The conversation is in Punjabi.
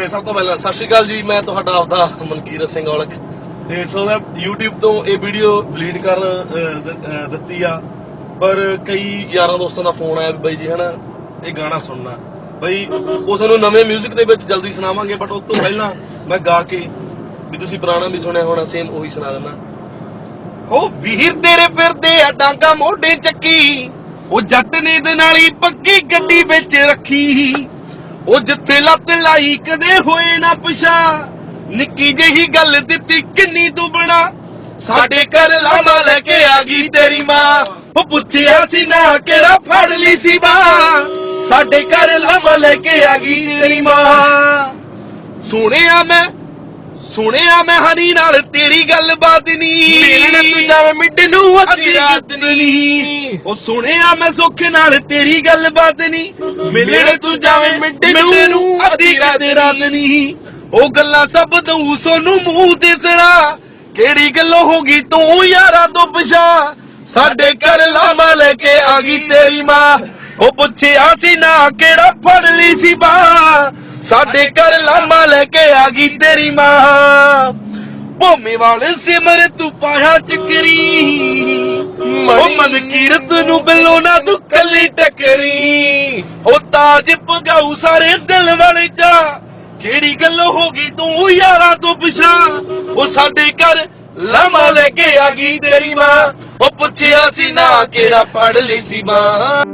ਤੇ ਸਭ ਤੋਂ ਪਹਿਲਾਂ ਸਤਿ ਸ਼੍ਰੀ ਅਕਾਲ ਜੀ, ਮੈਂ ਤੁਹਾਡਾ ਆਪਦਾ ਮਨਕੀਰਤ ਸਿੰਘ ਔਲਖ। ਤੇ ਸੋ ਦਾ YouTube ਤੋਂ ਇਹ ਵੀਡੀਓ ਡਿਲੀਟ ਕਰ ਦਿੱਤੀ ਆ। ਪਰ ਕਈ ਯਾਰਾਂ ਦੋਸਤਾਂ ਦਾ ਫੋਨ ਆਇਆ ਵੀ ਜੀ ਹਨਾ, ਇਹ ਗਾਣਾ ਸੁਣਨਾ। ਬਈ, ਉਹ ਤੁਹਾਨੂੰ ਨਵੇਂ 뮤직 ਦੇ ਵਿੱਚ ਜਲਦੀ ਸੁਣਾਵਾਂਗੇ ਬਟ ਉਸ ਤੋਂ ਪਹਿਲਾਂ ਮੈਂ ਗਾ ਕੇ ਵੀ ਤੁਸੀਂ ਪੁਰਾਣਾ ਵੀ ਸੁਣਿਆ ਹੋਣਾ ਸੇਮ ਉਹੀ ਸੁਣਾ ਦਿੰਦਾ। ਉਹ ਵੀਰ ਤੇਰੇ ਫਿਰਦੇ ਆ ਡਾਂਗਾ ਮੋਢੇ ਚੱਕੀ, ਉਹ ਜੱਟ ਨੇ ਦੇ ਨਾਲ ਹੀ ਪੱਕੀ ਗੱਡੀ ਵਿੱਚ ਰੱਖੀ। ਉਹ ਜਿੱਥੇ ਲੱਤ ਲਾਈ ਕਦੇ ਹੋਏ ਨਾ ਪਛਾ। ਨਿੱਕੀ ਜਿਹੀ ਗੱਲ ਦਿੱਤੀ ਕਿੰਨੀ ਦੁਬਣਾ ਸਾਡੇ ਘਰ ਲਾਮਾ ਲੈ ਕੇ ਆ ਗਈ ਤੇਰੀ ਮਾਂ। ਉਹ ਪੁੱਛਿਆ ਸੀ ਨਾ ਕਿਹੜਾ ਫੜ ਲਈ ਸੀ ਬਾਂ ਸਾਡੇ ਘਰ ਲਾਮਾ ਲੈ ਕੇ ਆ ਗਈ ਤੇਰੀ ਮਾਂ। ਸੁਣਿਆ ਮੈਂ ਸੁਣਿਆ ਮੈਂ ਹਰੀ ਨਾਲ ਤੇਰੀ ਗੱਲਬਾਤ ਨਹੀਂ ਤੂੰ ਜਾਵੇਂ ਮਿੱਡ ਨੂੰ ਅੱਧੀ ਰਾਤ ਨਹੀਂ। ਉਹ ਸੁਣਿਆ ਮੈਂ ਸੁੱਖ ਨਾਲ ਤੇਰੀ ਗੱਲਬਾਤ ਨਹੀਂ। ਮਿਲਣ ਤੂੰ ਜਾਵੇਂ ਮਿੰਟ ਨੂੰ ਅੱਧੀ ਰਾਤ ਨਹੀਂ। ਉਹ ਗੱਲਾਂ ਸਭ ਦਊ ਸੋਨੂੰ ਮੂੰਹ ਦਿਸਣਾ ਕਿਹੜੀ ਗੱਲੋਂ ਹੋ ਗਈ ਤੂੰ ਯਾਰਾ ਤੋਂ ਪਿਛਾ? ਸਾਡੇ ਘਰ ਲਾਮਾ ਲੈ ਕੇ ਆ ਗਈ ਤੇਰੀ ਮਾਂ। ਉਹ ਪੁੱਛਿਆ ਸੀ ਨਾ ਕਿਹੜਾ ਫੜ ਲਈ ਸੀ ਬਾਂ ਸਾਡੇ ਘਰ ਲਾਮਾ ਲੈ ਕੇ ਆ ਗਈ ਤੇਰੀ ਮਾਂ। ਭੋਮੇ ਵਾਲੇ ਸਿਮਰ ਤੂੰ ਪਾਇਆ ਚੱਕਰੀ। ਉਹ ਮਨ ਕੀਰਤ ਨੂੰ ਬਿੱਲੋ ਨਾ ਤੂੰ ਕੱਲੀ ਟੱਕਰੀ। ਉਹ ਤਾਜ ਪਗਾਉ ਸਾਰੇ ਦਿਲ ਵਾਲੇ ਚਾ ਕਿਹੜੀ ਗੱਲ ਹੋ ਗਈ ਤੂੰ ਯਾਰਾਂ ਤੋਂ ਪਿਛਾ? ਉਹ ਸਾਡੇ ਘਰ ਲਾਮਾ ਲੈ ਕੇ ਆ ਗਈ ਤੇਰੀ ਮਾਂ। ਉਹ ਪੁੱਛਿਆ ਸੀ ਨਾ ਕਿਹੜਾ ਪੜ ਲਈ ਸੀ ਮਾਂ।